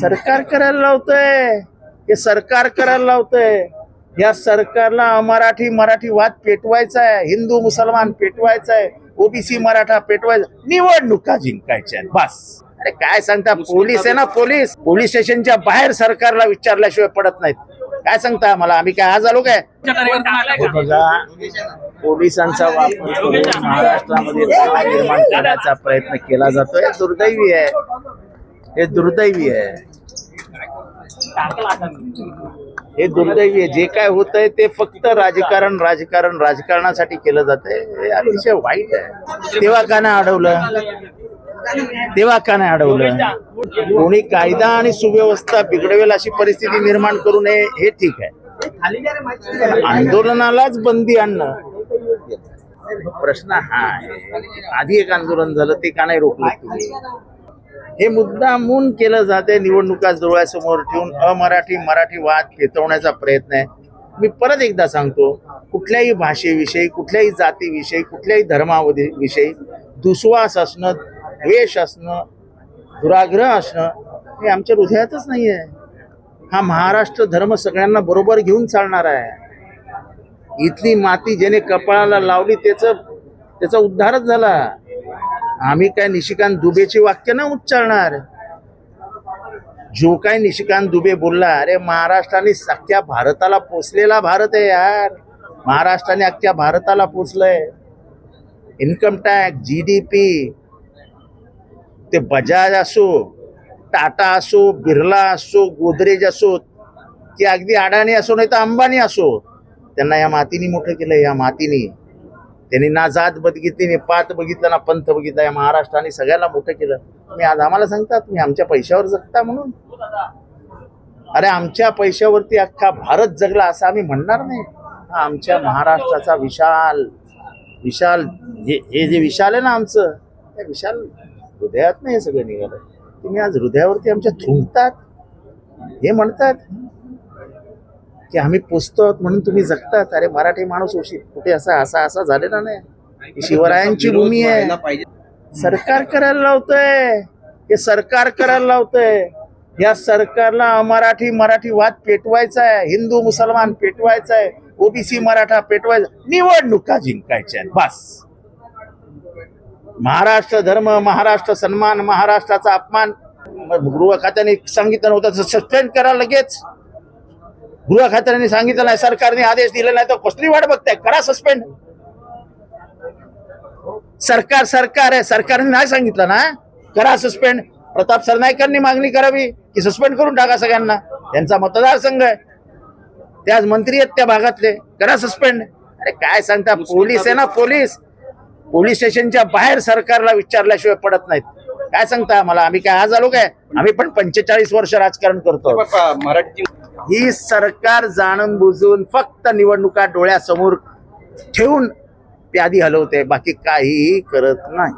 सरकार करायला लावतंय हे सरकार करायला लावतंय? या सरकारला मराठी मराठी वाद पेटवायचा आहे हिंदू मुसलमान पेटवायचा आहे ओबीसी मराठा पेटवायचा निवडणुका जिंकायच्या आहेत बस. अरे काय सांगता पोलीस आहे ना पोलीस. पोलीस स्टेशनच्या बाहेर सरकारला विचारल्याशिवाय पडत नाहीत. काय सांगता मला आम्ही काय आज आलो काय? बघा पोलिसांचा वापर करून महाराष्ट्रामध्ये निर्माण करण्याचा प्रयत्न केला जातोय. दुर्दैवी आहे. हे दुर्दैवी आहे. हे दुर्दैवी आहे. जे काय होत आहे ते फक्त राजकारण राजकारण राजकारणासाठी केलं जात हे अतिशय वाईट आहे. तेव्हा का नाही अडवलं. तेव्हा का नाही अडवलं. कोणी कायदा आणि सुव्यवस्था बिघडवेल अशी परिस्थिती निर्माण करू नये हे ठीक आहे. आंदोलनालाच बंदी आणणं. प्रश्न हा आहे. आधी एक आंदोलन झालं ते का नाही रोखलं तुम्ही? हे मुद्दामून केलं जाते निवडणुका डोळ्यासमोर ठेवून अमराठी मराठी वाद पेटवण्याचा प्रयत्न आहे. मी परत एकदा सांगतो कुठल्याही भाषेविषयी कुठल्याही जातीविषयी कुठल्याही धर्माविषयी दुस्वास असणं द्वेष असणं दुराग्रह असणं हे आमच्या हृदयातच नाही आहे. हा महाराष्ट्र धर्म सगळ्यांना बरोबर घेऊन चालणार आहे. इथली माती ज्याने कपाळाला लावली त्याचं त्याचा उद्धारच झाला. आम्ही काय निशिकांत दुबेची वाक्य ना उच्चारणार? जो काय निशिकांत दुबे बोलला अरे महाराष्ट्राने अख्ख्या भारताला पोचलेला भारत आहे यार. महाराष्ट्राने अख्ख्या भारताला पोचलंय income tax G D P ते बजाज असो टाटा असो बिर्ला असो गोदरेज असो की अगदी अडाणी असो नाही तर अंबानी असो. त्यांना या मातीने मोठं केलं या मातीने. त्यांनी ना जात बघितली नाही पात बघितलं ना पंथ बघितला. या महाराष्ट्राने सगळ्याला मोठं केलं. तुम्ही आज आम्हाला सांगता तुम्ही आमच्या पैशावर जगता म्हणून. अरे आमच्या पैशावरती अख्खा भारत जगला असं आम्ही म्हणणार नाही. हा आमच्या महाराष्ट्राचा विशाल विशाल हे हे जे विशाल आहे ना आमचं त्या विशाल हृदयात नाही हे सगळं निघालं. तुम्ही आज हृदयावरती आमच्या थुंकतात हे म्हणतात. की आम्ही पोचतो म्हणून तुम्ही जगतात. अरे मराठी माणूस उशी कुठे असा असा असा झालेला नाही. शिवरायांची भूमी आहे. सरकार करायला लावतंय. हे सरकार करायला लावतंय. या सरकारला मराठी मराठी वाद पेटवायचा आहे. हिंदू मुसलमान पेटवायचा आहे ओबीसी मराठा पेटवायचा. निवडणुका जिंकायच्या बस. महाराष्ट्र धर्म महाराष्ट्र सन्मान महाराष्ट्राचा अपमान. गृह खात्याने सांगितलं नव्हतं सस्पेंड करा लगेच. गृह खात्याने सांगितलं नाही सरकारने आदेश दिले नाही तर कसली वाट बघताय? करा सस्पेंड सरकार सरकार आहे. सरकारने नाही सांगितलं ना? करा सस्पेंड प्रताप सरनाईकांनी मागणी करावी की सस्पेंड करून टाका सगळ्यांना. त्यांचा मतदारसंघ आहे. ते आज मंत्री आहेत त्या भागातले. करा सस्पेंड अरे काय सांगता? पोलीस आहे ना पोलीस. पोलीस स्टेशनच्या बाहेर सरकारला विचारल्याशिवाय पडत नाहीत. काय सांगता मला आम्ही काय आज आलो काय आम्ही पण पंचेचाळीस वर्ष राजकारण करतो मराठी ही सरकार जाणून बुजून फक्त निवडणुका डोळ्यासमोर ठेवून प्यादी हलवते बाकी काहीही करत नाही.